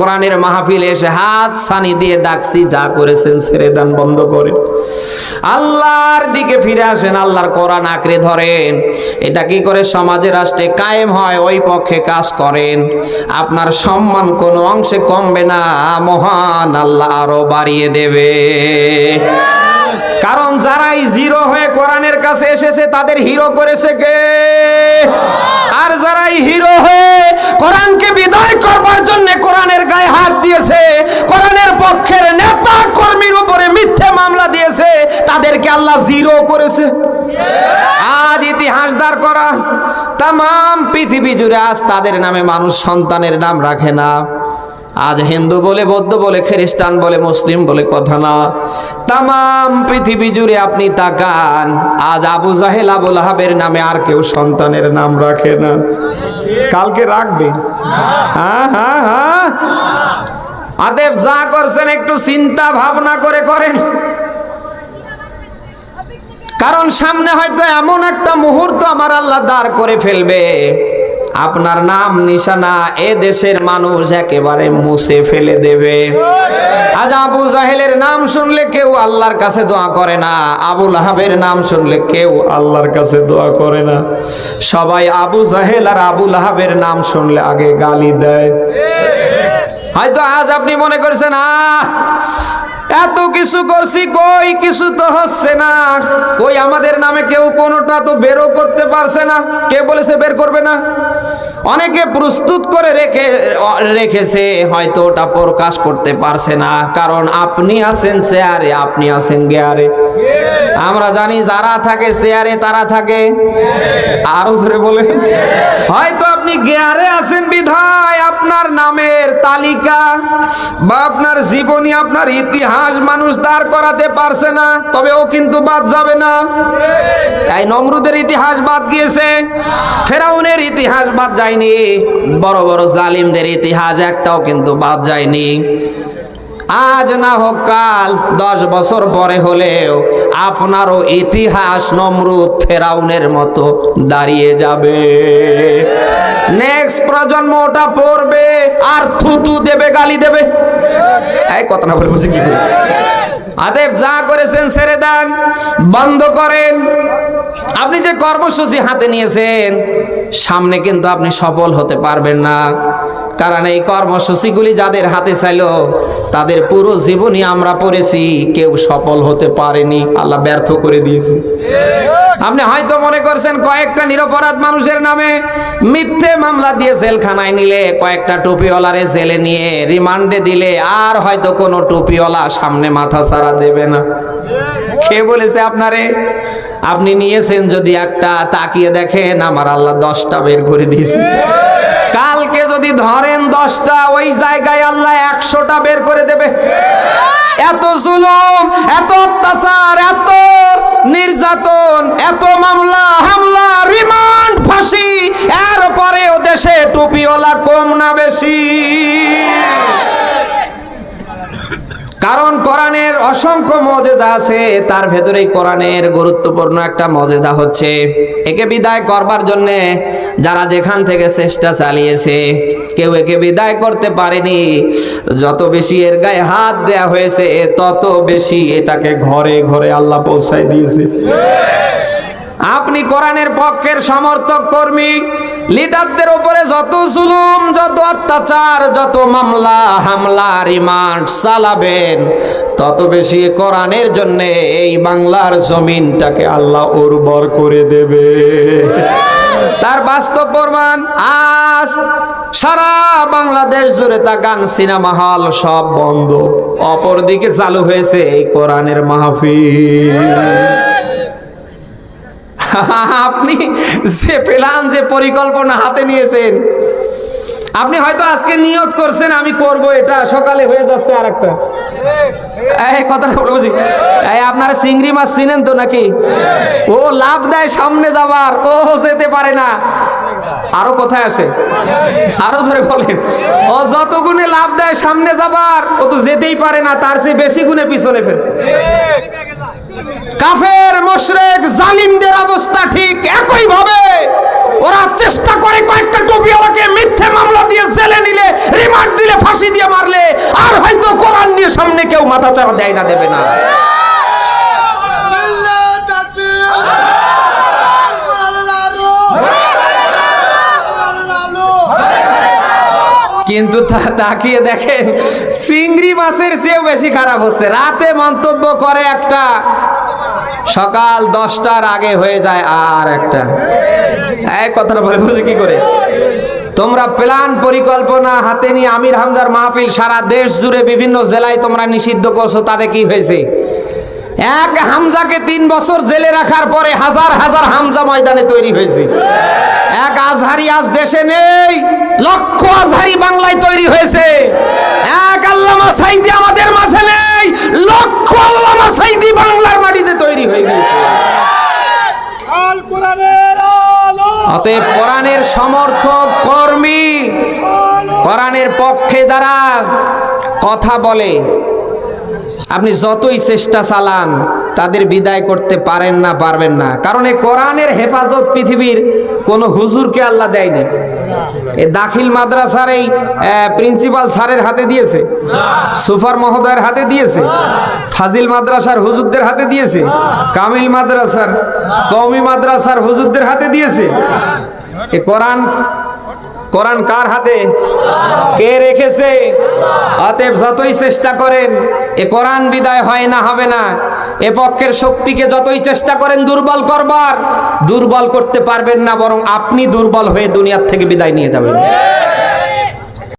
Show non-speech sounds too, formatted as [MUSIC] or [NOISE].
কোরআনের মাহফিলে এসে হাত সানি দিয়ে ডাকছি, যা করেছেন ছেড়ে দেন, বন্ধ করে আল্লাহর দিকে ফিরে আসেন, আল্লাহর কোরআন আঁকড়ে ধরেন। এটা কি করে সমাজে রাষ্ট্রে কায়েম হয়? ওই পক্ষে কাজ করেন। আপনার সম্মান কোনো অংশে কমবে না। মহান আল্লাহ আরও বাড়িয়ে দেবে। কারণ যারাই জিরো হয়ে কোরআনের কাছে এসেছে, তাদের হিরো করেছে কে? তাদেরকে আল্লাহ জিরো করেছে। আজ ইতিহাস দাঁড় করা। তাম পৃথিবী জুড়ে আজ তাদের নামে মানুষ সন্তানের নাম রাখে না। আজ হিন্দু বলে, বৌদ্ধ বলে, খ্রিস্টান বলে, মুসলিম বলে কথা না। তাম পৃথিবী জুড়ে আপনি তাকান, আজ আবু জাহেল আবুল হাবের নামে আর কেউ সন্তানের নাম রাখে না। কালকে রাখবে। হ্যাঁ হ্যাঁ হ্যাঁ। আদেব যা করছেন একটু চিন্তা ভাবনা করে করেন। কারণ সামনে হয়তো এমন একটা মুহূর্ত আমার আল্লাহ দাঁড় করে ফেলবে। আপনার নাম, নিশানা এ দেশের মানুষ একেবারে মুছে ফেলে দেবে। আজ আবু জাহেলের নাম শুনলে কেউ আল্লাহর কাছে দোয়া করে না। আবুল আহাবের নাম শুনলে কেউ আল্লাহর কাছে দোয়া করে না। সবাই আবু জাহেল আর আবুল আহাবের নাম শুনলে আগে গালি দেয়। হয়তো আজ আপনি মনে করছেন, আহ এত কিছু করছি, কই কিছু তো হচ্ছে না। কই আমাদের নামে কেউ কোনোটা তো বেরও করতে পারছে না। কে বলেছে বের করবে না? অনেকে প্রস্তুত করে রেখে, রেখেছে, হয়তো ওটা প্রকাশ করতে পারছে না। কারণ আপনি আছেন চেয়ারে, আপনি আছেন গেয়ারে। আমরা জানি যারা থাকে চেয়ারে, তারা থাকে। আরও জোরে বলে হয়তো আপনি গেয়ারে আছেন বিধায় নামের তালিকা বা আপনার জীবনী, আপনার ইতিহাস মানুষ দাঁড় করাতে পারছে না তবে ও কিন্তু বাদ যাবে না। তাই নমরুদের ইতিহাস বাদ গিয়েছে, ফেরাউনের ইতিহাস বাদ যায়নি, বড় বড় জালিমদের ইতিহাস একটাও কিন্তু বাদ যায়নি। আজ না হোক কাল দশ বছর পরে হলেও আপনারও ইতিহাস নমরুদ ফেরাউনের মতো দাঁড়িয়ে যাবে। নেক্সট প্রজন্ম ওটা পড়বে আর থুতু দেবে, গালি দেবে। এই কথা না বলে বুঝি কি আদেব যা করেছেন ছেড়ে দেন, বন্ধ করেন। আপনি যে কর্মসূচি হাতে নিয়েছেন, সামনে কিন্তু আপনি সফল হতে পারবেন না। কারণ এই কর্মসূচিগুলি যাদের হাতে চাইল, তাদের পুরো জীবনই আমরা পড়েছি, কেউ সফল হতে পারেনি, আল্লাহ ব্যর্থ করে দিয়েছে। আপনি হয়তো মনে করছেন কয়েকটা নিরপরাধ মানুষের নামে মিথ্যে মামলা দিয়ে জেলখানায় নিলে, কয়েকটা টুপিওয়ালারে জেলে নিয়ে রিমান্ডে দিলে আর হয়তো কোনো টুপিওয়ালা সামনে মাথা ছাড়া দেবে না। কে বলেছে আপনারে? আপনি নিয়েছেন যদি একটা, তাকিয়ে দেখেন আমার আল্লাহ দশটা বের করে দিয়েছে। যদি ধরেন দশটা, ওই জায়গায় আল্লাহ একশোটা বের করে দেবে। এত জুলুম, এত অত্যাচার, এত নির্যাতন, এত মামলা, হামলা, রিমান্ড, ফাঁসি। এর পরেও দেশে টুপিওয়ালা কম না বেশি কারণ কোরআনের অসংখ্য মজেদা আছে, তার ভেতরেই কোরআনের গুরুত্বপূর্ণ একটা মজেদা হচ্ছে। একে বিদায় করবার জন্যে যারা যেখান থেকে চেষ্টা চালিয়েছে, কেউ একে বিদায় করতে পারেনি। যত বেশি এর গায়ে হাত দেয়া হয়েছে, তত বেশি এটাকে ঘরে ঘরে আল্লাহ পৌঁছায় দিয়েছে। আপনি কোরআনের পক্ষের সমর্থক কর্মী, লিডারদের উপরে যত জুলুম, যত অত্যাচার, যত মামলা, হামলা, রিমান্ড চালাবেন, তত বেশি কোরআনের জন্য এই বাংলার জমিনটাকে আল্লাহ উর্বর করে দেবে। তার বাস্তব প্রমাণ আজ সারা বাংলাদেশ জুড়ে তা গান সিনেমা হল সব বন্ধ। অপরদিকে চালু হয়েছে এই কোরআনের মাহফিল। [LAUGHS] আপনি যে প্ল্যান, যে পরিকল্পনা হাতে নিয়েছেন, আপনি হয়তো আজকে নিয়ত করছেন, আমি করব এটা, সকালে হয়ে যাচ্ছে আর একটা নাকি? ও যেতে পারে না। আরও আসে। ও, যত গুণে দেয় সামনে যাবার যেতেই পারে না, তার চেয়ে বেশি গুণে পিছনে কাফের! মোশরেক জালিমদের অবস্থা ঠিক একই ভাবে ওরা চেষ্টা করে কয়েকটা টুপিওয়ালাকে মিথ্যে মামলা দিয়ে জেলে নিলে রিমান্ড দিলে, ফাঁসি দিয়ে মারবে মাথা চাপা দেয় না দেবে না মিল্লাত তাকবীর কোরআনের আলো কোরআনের আলো কিন্তু তা- তাকিয়ে দেখেন, চিংড়ি মাছের চেয়েও বেশি খারাপ হচ্ছে। রাতে মন্তব্য করে একটা সকাল দশটার আগে হয়ে যায় আর একটা। এক কথাটা বলে বুঝে কি করে? তোমরা প্ল্যান, পরিকল্পনা হাতে নিয়ে আমির হামদার মাহফিল সারা দেশ জুড়ে বিভিন্ন জেলায় তোমরা নিষিদ্ধ করছ, তাতে কি হয়েছে? এক হামজাকে তিন বছর জেলে রাখার পরে হাজার হাজার হামজা ময়দানে তৈরি হয়েছে। এক আজহারি আজ দেশে নেই লক্ষ আজহারি বাংলায় তৈরি হয়েছে। এক আল্লামা সাইদি আমাদের মাঝে নেই লক্ষ আল্লামা সাইদি বাংলার মাটিতে তৈরি হয়ে গেছে আল কোরআনের আলো অতএব কোরআনের সমর্থক কর্মী কোরআনের পক্ষে যারা কথা বলে আপনি যতই চেষ্টা চালান, তাদের বিদায় করতে পারেন না, পারবেন না। কারণ এই কোরআনের হেফাজত পৃথিবীর কোনো হুজুরকে আল্লাহ দেয়নি। এই দাখিল মাদ্রাসার এই প্রিন্সিপাল স্যারের হাতে দিয়েছে। সুফার মহোদয়ের হাতে দিয়েছে। ফাজিল মাদ্রাসার হুজুরদের হাতে দিয়েছে। কামিল মাদ্রাসার, কওমি মাদ্রাসার হুজুরদের হাতে দিয়েছে। এ কোরআন কোরআন কার হাতে? কে রেখেছে? অতএব যতই চেষ্টা করেন, এ কোরআন বিদায় হয় না, হবে না। এ পক্ষের শক্তিকে যতই চেষ্টা করেন, দুর্বল করবার, দুর্বল করতে পারবেন না, বরং আপনি দুর্বল হয়ে দুনিয়ার থেকে বিদায় নিয়ে যাবেন।